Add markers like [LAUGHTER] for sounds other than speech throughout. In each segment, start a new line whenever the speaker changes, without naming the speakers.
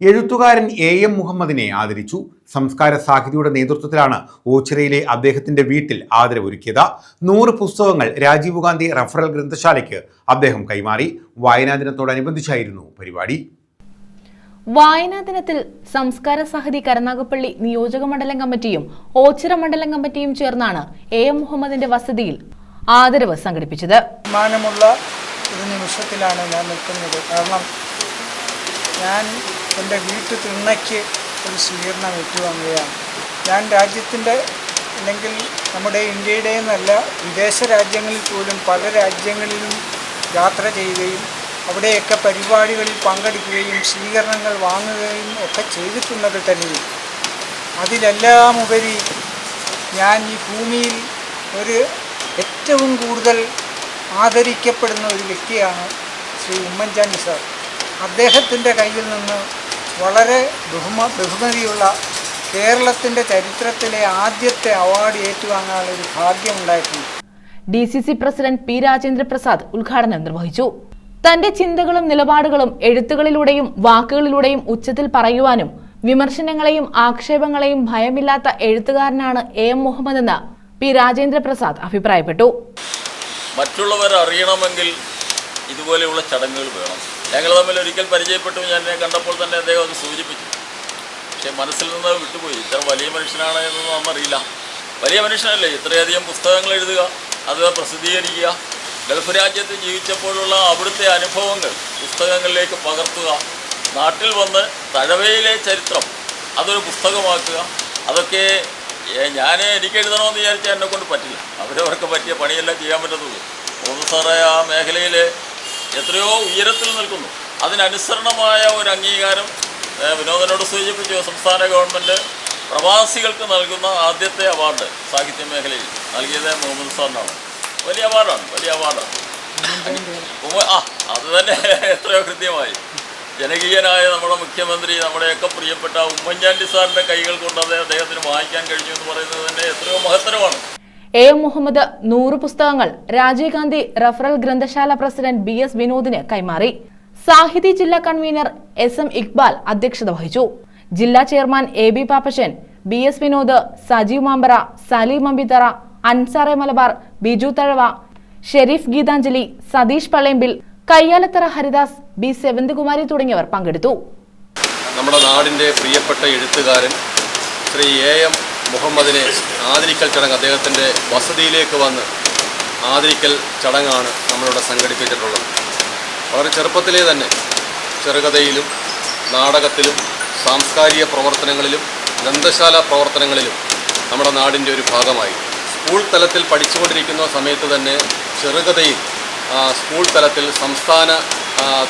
എഴുത്തുകാരൻ A M മുഹമ്മദിനെ ആദരിച്ചു. സംസ്കാര സാഹിതിയുടെ നേതൃത്വത്തിലാണ് ഓച്ചിറയിലെ അദ്ദേഹത്തിന്റെ വീട്ടിൽ ആദരവൊരുക്കിയത്. നൂറ് പുസ്തകങ്ങൾ രാജീവ് ഗാന്ധി റഫറൽ ഗ്രന്ഥശാലയ്ക്ക് അദ്ദേഹം കൈമാറി. വായനാ ദിനത്തോടനുബന്ധിച്ചായിരുന്നു പരിപാടി.
വായനാ ദിനത്തിൽ സംസ്കാര സാഹിതി കരുനാഗപ്പള്ളി നിയോജക മണ്ഡലം കമ്മിറ്റിയും ഓച്ചിറ മണ്ഡലം കമ്മിറ്റിയും ചേർന്നാണ് എ എം മുഹമ്മദിന്റെ വസതിയിൽ ആദരവ് സംഘടിപ്പിച്ചത്.
മാനമുള്ള ഒരു നിമിഷത്തിലാണ് ഞാൻ നിൽക്കുന്നത്. കാരണം ഞാൻ എന്റെ വീട്ടു തിണ്ണയ്ക്ക് ഒരു സ്വീകരണം ഏറ്റുവാങ്ങുകയാണ് ഞാൻ രാജ്യത്തിന്റെ അല്ലെങ്കിൽ നമ്മുടെ ഇന്ത്യയുടെ എന്നല്ല വിദേശ രാജ്യങ്ങളിൽ പോലും പല രാജ്യങ്ങളിലും യാത്ര ചെയ്യുകയും അവിടെയൊക്കെ പരിപാടികളിൽ പങ്കെടുക്കുകയും സ്വീകരണങ്ങൾ വാങ്ങുകയും ഒക്കെ ചെയ്തിട്ടുള്ളത് തന്നെയും അതിലെല്ലാം ഉപരി ഞാൻ ഈ ഭൂമിയിൽ ഒരു ഏറ്റവും കൂടുതൽ ആദരിക്കപ്പെടുന്ന ഒരു വ്യക്തിയാണ് ശ്രീ ഉമ്മൻചാണ്ടി സാർ. അദ്ദേഹത്തിന്റെ കയ്യിൽ നിന്ന് വളരെ ബഹുമ ബഹുമതിയുള്ള കേരളത്തിന്റെ ചരിത്രത്തിലെ ആദ്യത്തെ അവാർഡ് ഏറ്റുവാങ്ങാനുള്ള ഒരു ഭാഗ്യമുണ്ടായിട്ടുണ്ട്.
D C C president P Rajendra Prasad ഉദ്ഘാടനം നിർവഹിച്ചു. തന്റെ ചിന്തകളും നിലപാടുകളും എഴുത്തുകളിലൂടെയും വാക്കുകളിലൂടെയും ഉച്ചത്തിൽ പറയുവാനും വിമർശനങ്ങളെയും ആക്ഷേപങ്ങളെയും ഭയമില്ലാത്ത എഴുത്തുകാരനാണ് എ എം മുഹമ്മദ് എന്ന് പി രാജേന്ദ്ര പ്രസാദ് അഭിപ്രായപ്പെട്ടു.
മറ്റുള്ളവർ അറിയണമെങ്കിൽ ഇതുപോലെയുള്ള ചടങ്ങുകൾ വേണം. ഞങ്ങൾ തമ്മിൽ ഒരിക്കൽ പരിചയപ്പെട്ടു. ഞാൻ എന്നെ കണ്ടപ്പോൾ തന്നെ അദ്ദേഹം അത് സൂചിപ്പിച്ചു. പക്ഷേ മനസ്സിൽ നിന്ന് വിട്ടുപോയി. ഇത്ര വലിയ മനുഷ്യനാണ് എന്നൊന്നും നമ്മറിയില്ല വലിയ മനുഷ്യനല്ലേ? ഇത്രയധികം പുസ്തകങ്ങൾ എഴുതുക അത് പ്രസിദ്ധീകരിക്കുക ഗൾഫ് രാജ്യത്ത് ജീവിച്ചപ്പോഴുള്ള അവിടുത്തെ അനുഭവങ്ങൾ പുസ്തകങ്ങളിലേക്ക് പകർത്തുക നാട്ടിൽ വന്ന് തഴവയിലെ ചരിത്രം അതൊരു പുസ്തകമാക്കുക അതൊക്കെ ഞാൻ എനിക്ക് എഴുതണമെന്ന് വിചാരിച്ചാൽ എന്നെ കൊണ്ട് പറ്റില്ല. അവരവർക്ക് പറ്റിയ പണിയെല്ലാം ചെയ്യാൻ പറ്റത്തുള്ളൂ. മൂന്ന് സാറേ ആ മേഖലയിൽ എത്രയോ ഉയരത്തിൽ നിൽക്കുന്നു. അതിനനുസരണമായ ഒരു അംഗീകാരം വിനോദനോട് സൂചിപ്പിച്ചു സംസ്ഥാന ഗവൺമെന്റ് പ്രവാസികൾക്ക് നൽകുന്ന ആദ്യത്തെ അവാർഡ് സാഹിത്യ മേഖലയിൽ നൽകിയത് മുഹമ്മദ് സാറിനാണ്. വലിയ അവാർഡാണ് വലിയ അവാർഡാണ്. ആ അത് തന്നെ [LAUGHS] എത്രയോ കൃത്യമായി. ജനകീയനായ നമ്മുടെ മുഖ്യമന്ത്രി നമ്മുടെയൊക്കെ പ്രിയപ്പെട്ട ഉമ്മൻചാണ്ടി സാറിന്റെ കൈകൾ കൊണ്ട് അദ്ദേഹത്തിന് വായിക്കാൻ കഴിഞ്ഞു എന്ന് പറയുന്നത് തന്നെ എത്രയോ മഹത്തരമാണ്.
എ. എം. മുഹമ്മദ് നൂറ് പുസ്തകങ്ങൾ രാജീവ് ഗാന്ധി റഫറൽ ഗ്രന്ഥശാല പ്രസിഡന്റ് ബി. എസ്. വിനോദിന് കൈമാറി. സാഹിതി ജില്ലാ കൺവീനർ എസ്. എം. ഇക്ബാൽ അധ്യക്ഷത വഹിച്ചു. ജില്ലാ chairman A. B. Pappachan B. S. Vinod Sajeev Mampara Saleem Ambithara അൻസാറെ Malabar Biju Thazhava Sharif Geethanjali Satheesh Pallempil Kayyalathara Haridas B. സെവന്ത്കുമാരി തുടങ്ങിയവർ പങ്കെടുത്തു.
നമ്മുടെ നാടിന്റെ പ്രിയപ്പെട്ട എഴുത്തുകാരൻ ശ്രീ എ. എം. മുഹമ്മദിനെ ആദരിക്കൽ ചടങ്ങ് അദ്ദേഹത്തിന്റെ വസതിയിലേക്ക് വന്ന് ആദരിക്കൽ ചടങ്ങാണ് നമ്മളിവിടെ സംഘടിപ്പിച്ചിട്ടുള്ളത്. വളരെ ചെറുപ്പത്തിലേ തന്നെ ചെറുകഥയിലും നാടകത്തിലും സാംസ്കാരിക പ്രവർത്തനങ്ങളിലും ഗ്രന്ഥശാല പ്രവർത്തനങ്ങളിലും നമ്മുടെ നാടിന്റെ ഒരു ഭാഗമായി. സ്കൂൾ തലത്തിൽ പഠിച്ചുകൊണ്ടിരിക്കുന്ന സമയത്ത് തന്നെ ചെറുകഥയിൽ സ്കൂൾ തലത്തിൽ സംസ്ഥാന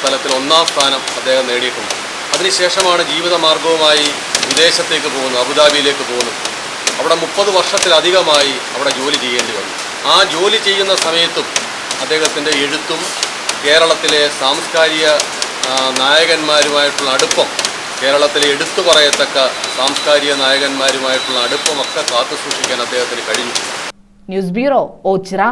തലത്തിൽ ഒന്നാം സ്ഥാനം അദ്ദേഹം നേടിയിട്ടുണ്ട്. അതിനുശേഷമാണ് ജീവിതമാർഗവുമായി വിദേശത്തേക്ക് പോകുന്നത് അബുദാബിയിലേക്ക് പോകുന്നത്. അവിടെ മുപ്പത് വർഷത്തിലധികമായി അവിടെ ജോലി ചെയ്യേണ്ടി വന്നു. ആ ജോലി ചെയ്യുന്ന സമയത്തും അദ്ദേഹത്തിന്റെ എഴുത്തും കേരളത്തിലെ സാംസ്കാരിക നായകന്മാരുമായിട്ടുള്ള അടുപ്പം കേരളത്തിലെ എടുത്തു പറയത്തക്ക സാംസ്കാരിക നായകന്മാരുമായിട്ടുള്ള അടുപ്പമൊക്കെ കാത്തു സൂക്ഷിക്കാൻ അദ്ദേഹത്തിന് കഴിഞ്ഞു.
News bureau Ochira.